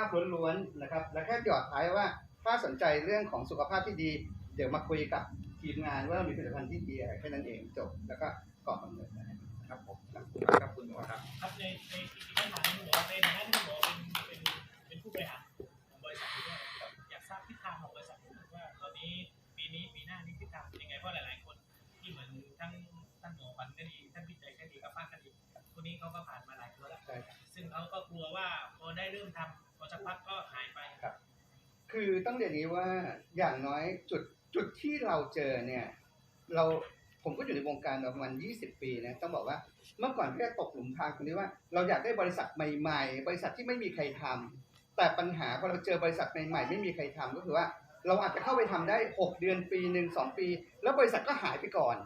าพล้วนๆนะครับ และแค่หยอดท้ายว่าถ้าสนใจเรื่องของสุขภาพที่ดี เดี๋ยวมาคุยกับทีมงานว่าเรามีผลิตภัณฑ์ที่ดีอะไรแค่นั้นเองจบ แล้วก็ก่อกำเนิดนะครับผมครับคุณหมอครับครับในในที่ที่ถามคุณหมอในฐานที่คุณหมอเป็นเป็นเป็นผู้บริหารของบริษัทด้วยอยากทราบทิศทางของบริษัทดนึงว่าตอนนี้ปีนี้ปีหน้านี้ทิศทางเป็นยังไงเพราะหลาย ผ่านมาหลายตัวแล้วใช่ครับ ซึ่งเขาก็กลัวว่าพอได้เริ่มทำพอสักพักก็หายไป คือต้องเรียนอย่างนี้ว่าอย่างน้อยจุดจุดที่เราเจอเนี่ย เราผมก็อยู่ในวงการมาประมาณ 20 ปีนะต้องบอกว่าเมื่อก่อนพี่ก็ตกหลุมพรางตรงนี้ว่า เราอยากได้บริษัทใหม่ ๆ บริษัทที่ไม่มีใครทำแต่ปัญหาพอเราเจอบริษัทใหม่ๆ ไม่มีใครทำก็คือว่า เราอาจจะเข้าไปทำได้ 6 เดือนปีหนึ่งสองปี แล้วบริษัทก็หายไปก่อน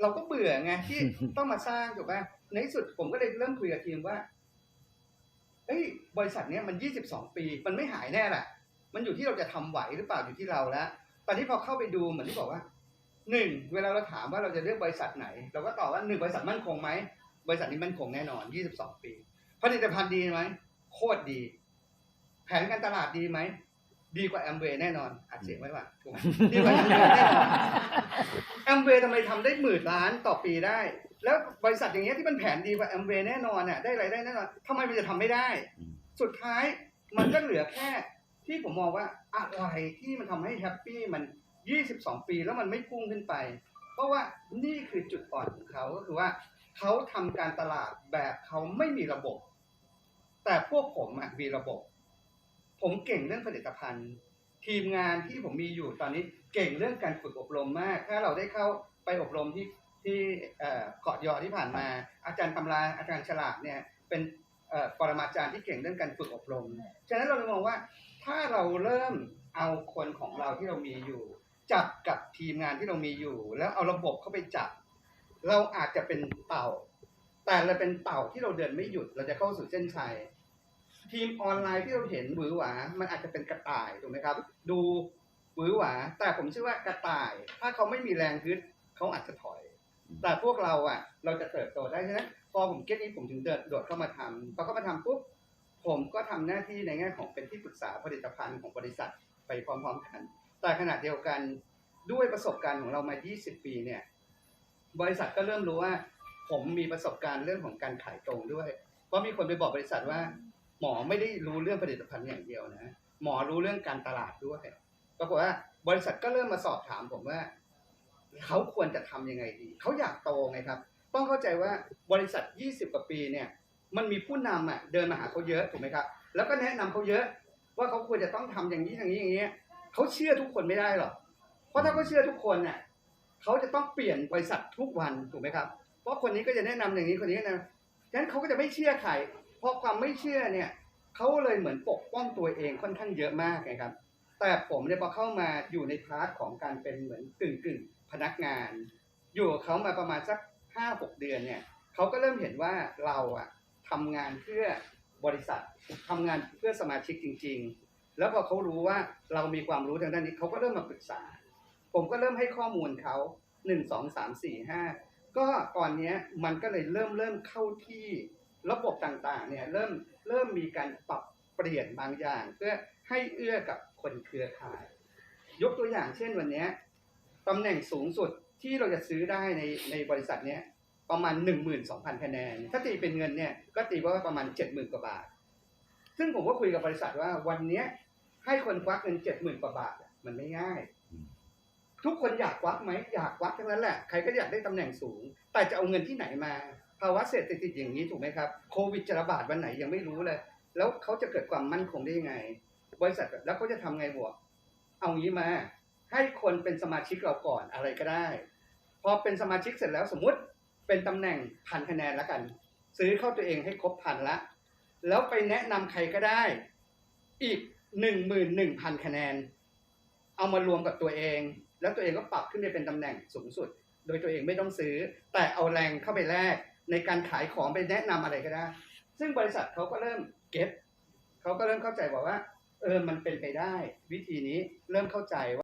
เราก็เบื่อไงที่ต้องมาสร้างถูกไหมในที่สุดผมก็เลยเริ่มคุยกับทีมว่าเอ้ยบริษัทเนี้ยมัน22ปี มันไม่หายแน่แหละมันอยู่ที่เราจะทำไหวหรือเปล่าอยู่ที่เราแล้ว ตอนนี้พอเข้าไปดูเหมือนที่บอกว่าหนึ่งเวลาเราถามว่าเราจะเลือกบริษัทไหน เราก็ตอบว่าหนึ่งบริษัทมั่นคงไหมบริษัทนี้มั่นคงแน่นอน22ปีผลิตภัณฑ์ดีไหมโคตรดี แผนการตลาดดีไหมดีกว่าแอมเวย์แน่นอนอัดเสียงไว้ว่าถูกไหมดีกว่าแอมเวย์แน่นอนแอ มเวย์ทำไมทำได้หมื่นล้านต่อปีได้ แล้วบริษัทอย่างเงี้ยที่มันแผนดีกว่าแอมเวย์แน่นอนน่ะได้รายได้แน่นอนทำไมมันจะทำไม่ได้ สุดท้ายมันก็เหลือแค่ที่ผมมองว่าอะไรที่มันทำให้แฮปปี้มัน 22 ปีแล้วมันไม่พุ่งขึ้นไป เพราะว่านี่คือจุดอ่อนของเขาก็คือว่าเขาทำการตลาดแบบเขาไม่มีระบบ แต่พวกผมอะมีระบบ ผมเก่งเรื่องผลิตภัณฑ์ ทีมงานที่ผมมีอยู่ตอนนี้เก่งเรื่องการฝึกอบรมมาก ถ้าเราได้เข้าไปอบรมที่ที่เกาะยอที่ผ่านมา อาจารย์ตำราอาจารย์ฉลาดเนี่ยเป็นปรมาจารย์ที่เก่งเรื่องการฝึกอบรม ฉะนั้นเราเลยมองว่าถ้าเราเริ่มเอาคนของเราที่เรามีอยู่ จับกับทีมงานที่เรามีอยู่ แล้วเอาระบบเข้าไปจับ เราอาจจะเป็นเต่า แต่เราเป็นเต่าที่เราเดินไม่หยุดเราจะเข้าสู่เส้นชัย ทีมออนไลน์ที่เราเห็นหวือหวา มันอาจจะเป็นกระต่ายถูกไหมครับ ดูหวือหวา แต่ผมเชื่อว่ากระต่าย ถ้าเขาไม่มีแรงฮึดเขาอาจจะถอย แต่พวกเราอะ เราจะเติบโตได้ฉะนั้นพอผมเก็ตนี้ผมถึงเดินโดดเข้ามาทำพอเข้ามาทำปุ๊บผมก็ทำหน้าที่ในแง่ของเป็นที่ปรึกษาผลิตภัณฑ์ของบริษัทไปพร้อม ๆ กัน แต่ขณะเดียวกันด้วยประสบการณ์ของเรามา 20 ปีเนี่ย บริษัทก็เริ่มรู้ว่า ผมมีประสบการณ์เรื่องของการขายตรงด้วย เพราะมีคนไปบอกบริษัทว่า หมอไม่ได้รู้เรื่องผลิตภัณฑ์อย่างเดียวนะ หมอรู้เรื่องการตลาดด้วยปรากฏว่าบริษัทก็เริ่มมาสอบถามผมว่าเขาควรจะทำยังไงดี เขาอยากโตไงครับ ต้องเข้าใจว่าบริษัท 20 กว่าปีเนี่ย มันมีผู้นำอะเดินมาหาเขาเยอะถูกไหมครับ แล้วก็แนะนำเขาเยอะ ว่าเขาควรจะต้องทำอย่างนี้อย่างนี้อย่างเงี้เขาเชื่อทุกคนไม่ได้หรอก เพราะถ้าเขาเชื่อทุกคนน่ะเขาจะต้องเปลี่ยนบริษัททุกวันถูกไหมครับ เพราะคนนี้ก็จะแนะนำอย่างนี้คนนี้ก็แนะนำฉะนั้นเขาก็จะไม่เชื่อใคร เพราะความไม่เชื่อเนี่ยเขาเลยเหมือนปกป้องตัวเองค่อนข้างเยอะมากไงครับ แต่ผมเนี่ยพอเข้ามาอยู่ในพาร์ทของการเป็นเหมือนกึ่งกึ่งพนักงาน อยู่กับเขามาประมาณสักห้าหกเดือนเนี่ยเขาก็เริ่มเห็นว่าเราอะทำงานเพื่อบริษัททำงานเพื่อสมาชิกจริง ๆ แล้วพอเขารู้ว่าเรามีความรู้ทางด้านนี้เขาก็เริ่มมาปรึกษา ผมก็เริ่มให้ข้อมูลเขาหนึ่งสองสามสี่ห้าก็ตอนเนี้ยมันก็เลยเริ่มเริ่มเข้าที่ ระบบต่างๆเนี่ยเริ่มเริ่มมีการปรับเปลี่ยนบางอย่าง เพื่อให้เอื้อกับคนเครือข่าย ยกตัวอย่างเช่นวันนี้ตำแหน่งสูงสุดที่เราจะซื้อได้ในในบริษัทเนี้ยประมาณ 12,000คะแนน ถ้าตีเป็นเงินเนี่ยก็ตีว่าประมาณ 70,000กว่าบาท ซึ่งผมก็คุยกับบริษัทว่าวันนี้ให้คนควักเงิน 70,000กว่าบาทมันไม่ง่าย ทุกคนอยากควักไหมอยากควักทั้งนั้นแหละใครก็อยากได้ตำแหน่งสูง แต่จะเอาเงินที่ไหนมา ภาวะเศรษฐกิจอย่างนี้ถูกไหมครับโควิดจะระบาดวันไหนยังไม่รู้เลย แล้วเขาจะเกิดความมั่นคงได้ยังไง บริษัทแล้วเขาจะทำไงบวกเอางี้มา ให้คนเป็นสมาชิกเราก่อนอะไรก็ได้ พอเป็นสมาชิกเสร็จแล้วสมมุติเป็นตำแหน่งพันคะแนนแล้วกัน ซื้อเข้าตัวเองให้ครบพันละ แล้วไปแนะนำใครก็ได้ อีกหนึ่งหมื่นหนึ่งพันคะแนน เอามารวมกับตัวเอง แล้วตัวเองก็ปรับขึ้นไปเป็นตำแหน่งสูงสุด โดยตัวเองไม่ต้องซื้อ แต่เอาแรงเข้าไปแลก ในการขายของไปแนะนำอะไรก็ได้ ซึ่งบริษัทเขาก็เริ่มเก็ตเขาก็เริ่มเข้าใจบอกว่า เออมันเป็นไปได้ วิธีนี้เริ่มเข้าใจว่า